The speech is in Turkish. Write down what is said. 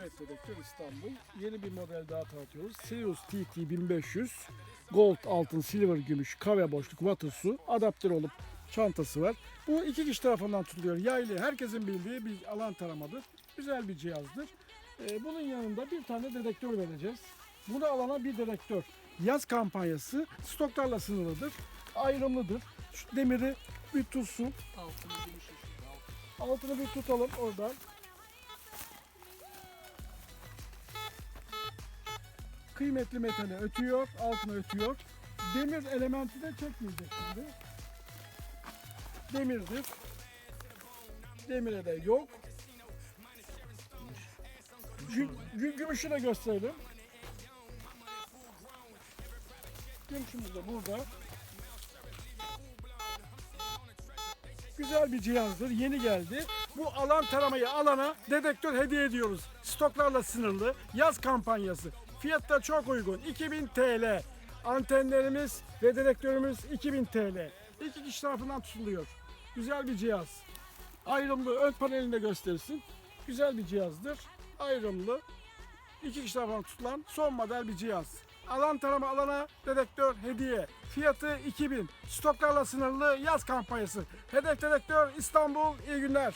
Evet Dedektör İstanbul. Yeni bir model daha tanıtıyoruz. Sirius TT 1500. Gold, altın, silver, gümüş, kahve boşluk, water su, adaptör olup çantası var. Bu iki kişi tarafından tutuluyor. Yaylı herkesin bildiği bir alan taramadır. Güzel bir cihazdır. Ee, bunun yanında bir tane dedektör vereceğiz. Bunu alana bir dedektör. Yaz kampanyası stoklarla sınırlıdır. Ayrımlıdır. Şu demiri bir tutsun. Altını bir tutalım oradan. Kıymetli metali ötüyor, altına ötüyor. Demir elementi de çekmeyecek şimdi. Demirdir. Demire de yok. Gü- gümüşü de gösterelim. Gümüşümüz de burada. Güzel bir cihazdır. Yeni geldi. Bu alan taramayı alana dedektör hediye ediyoruz. Stoklarla sınırlı. Yaz kampanyası. Fiyat da çok uygun. 2000 TL. Antenlerimiz ve dedektörümüz 2000 TL. İki kişi tarafından tutuluyor. Güzel bir cihaz. Ayrımlı ön panelini de göstersin. Güzel bir cihazdır. Ayrımlı. İki kişi tarafından tutulan son model bir cihaz. Alan tarama alana dedektör hediye. Fiyatı 2000. Stoklarla sınırlı yaz kampanyası. Hedef dedektör İstanbul. İyi günler.